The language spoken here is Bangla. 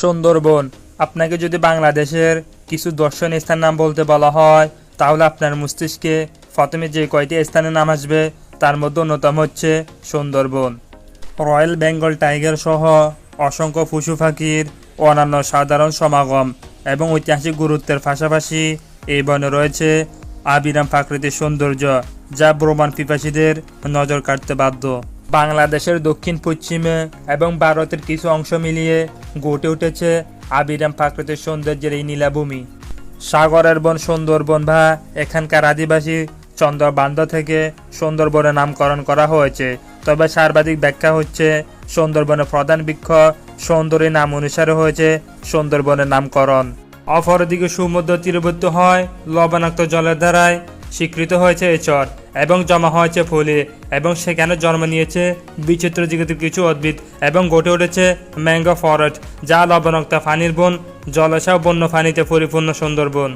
সুন্দরবন। আপনাকে যদি বাংলাদেশের কিছু দর্শনীয় স্থানের নাম বলতে বলা হয়, তাহলে আপনার মস্তিষ্কে প্রথমে যে কয়টি স্থানের নাম আসবে, তার মধ্যে অন্যতম হচ্ছে সুন্দরবন। রয়্যাল বেঙ্গল টাইগার সহ অসংখ্য পশু পাখির অন্যান্য সাধারণ সমাগম এবং ঐতিহাসিক গুরুত্বের পাশাপাশি এই বনে রয়েছে আবিরাম প্রাকৃতিক সৌন্দর্য, যা ভ্রমণ পিপাসীদের নজর কাটতে বাধ্য। বাংলাদেশের দক্ষিণ, পশ্চিমে এবং ভারতের কিছু অংশ মিলিয়ে গড়ে উঠেছে আবিরাম প্রাকৃতিক সৌন্দর্যের এই নীলাভূমি। সাগরের বন সুন্দরবন বা এখানকার আদিবাসী চন্দ্রবান্ধ থেকে সুন্দরবনের নামকরণ করা হয়েছে। তবে সর্বাধিক ব্যাখ্যা হচ্ছে, সুন্দরবনের প্রধান বৃক্ষ সুন্দরী নাম অনুসারে হয়েছে সুন্দরবনের নামকরণ। অপরদিকে সমুদ্র তীরবর্তী হয় লবণাক্ত জলের দ্বারায় স্বীকৃত হয়েছে এই চর। এবং জমা হয়েছে ফুলে, এবং সেখানে জন্ম নিয়েছে? বিচিত্র জগতের কিছু উদ্ভিদ, এবং গটে উঠেছে ম্যাঙ্গো ফরেস্ট যা লবণাক্ত ফানির বন, জলাশয় বন্য ফানিতে পরিপূর্ণ সুন্দরবন